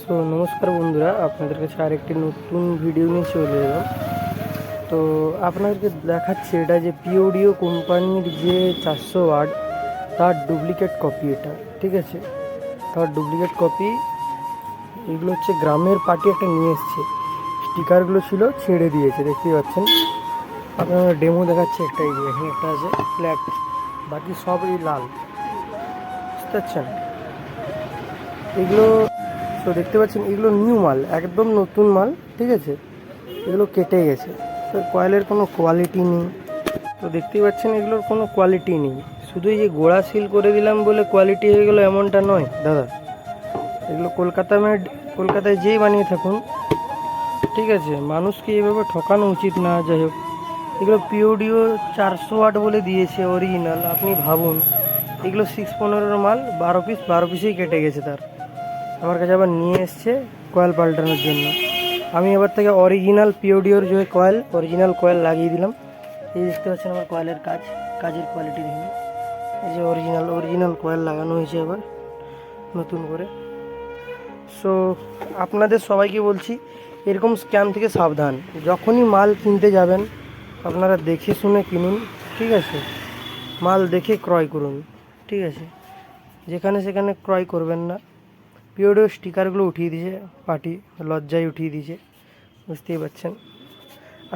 So নমস্কার বন্ধুরা, আপনাদের কাছে আরেকটি নতুন ভিডিও নিয়ে চলে এলাম। তো, আপনাদেরকে দেখাচ্ছি এটা যে পিওডিও কোম্পানির যে চারশো ওয়ার্ড তার ডুপ্লিকেট কপি এটা, ঠিক আছে? তার ডুপ্লিকেট কপি এগুলো হচ্ছে গ্রামের পার্টি একটা নিয়ে এসছে। স্টিকারগুলো ছিল, ছেড়ে দিয়েছে, দেখতেই পাচ্ছেন। আপনারা ডেমো দেখাচ্ছে একটা এখানে একটা আছে ফ্ল্যাট বাকি সব এই লাল। বুঝতে পারছেন? এগুলো তো দেখতে পাচ্ছেন, এগুলো নিউ মাল, একদম নতুন মাল, ঠিক আছে? এগুলো কেটে গেছে। তো কয়েলের কোনো কোয়ালিটি নেই। তো দেখতেই পাচ্ছেন, এগুলোর কোনো কোয়ালিটি নেই। শুধু যে গোড়া সিল করে দিলাম বলে কোয়ালিটি হয়ে গেলো, এমনটা নয়, দাদা। এগুলো কলকাতা মেড কলকাতায় যেই বানিয়ে থাকুন, ঠিক আছে? মানুষকে এইভাবে ঠকানো উচিত না, যাই হোক। এগুলো পিওডিও চারশো ওয়াট বলে দিয়েছে অরিজিনাল আপনি ভাবুন। এগুলো সিক্স পনেরোর মাল, বারো পিস বারো পিসেই কেটে গেছে তার। আমার কাছে আবার নিয়ে এসছে কয়েল পাল্টানোর জন্য। আমি এবার থেকে অরিজিনাল পিওডিওর যে কয়েল অরিজিনাল কয়েল লাগিয়ে দিলাম। এই দেখতে পাচ্ছেন আমার কয়েলের কাজ, কাজের কোয়ালিটি দেখুন। এই যে অরিজিনাল অরিজিনাল কয়েল লাগানো হয়েছে এবার, নতুন করে। সো আপনাদের সবাইকে বলছি, এরকম স্ক্যাম থেকে সাবধান। যখনই মাল কিনতে যাবেন, আপনারা দেখে শুনে কিনুন, ঠিক আছে? মাল দেখে ক্রয় করুন, ঠিক আছে? যেখানে সেখানে ক্রয় করবেন না। পিওডিও স্টিকারগুলো উঠিয়ে দিয়েছে, পার্টি, লজ্জায় উঠিয়ে দিয়েছে, বুঝতেই পারছেন।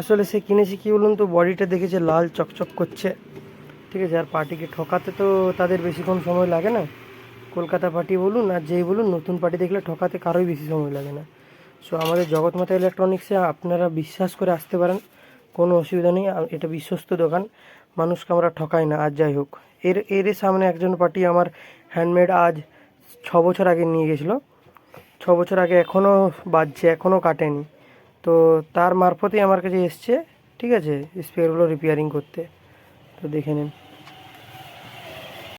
আসলে সে কিনেছে কী বলুন তো, বডিটা দেখেছে লাল চকচক করছে। ঠিক আছে, আর পার্টিকে ঠকাতে তো তাদের বেশিক্ষণ সময় লাগে না। কলকাতা পার্টি বলুন আর যেই বলুন, নতুন পার্টি দেখলে ঠকাতে কারোই বেশি সময় লাগে না। সো আমাদের জগৎ জগৎমাতা ইলেকট্রনিক্সে আপনারা বিশ্বাস করে আসতে পারেন, কোনো অসুবিধা নেই এটা বিশ্বস্ত দোকান, মানুষকে আমরা ঠকাই না, আর যাই হোক। এর এর সামনে একজন পার্টি আমার হ্যান্ডমেড আজ ছ বছর আগে নিয়ে গেছিল। ছ বছর আগে এখনও বাজছে এখনও কাটেনি। তো তার মারফতেই আমার কাছে এসছে, ঠিক আছে? স্পেয়ারগুলো রিপেয়ারিং করতে। তো দেখে নিন।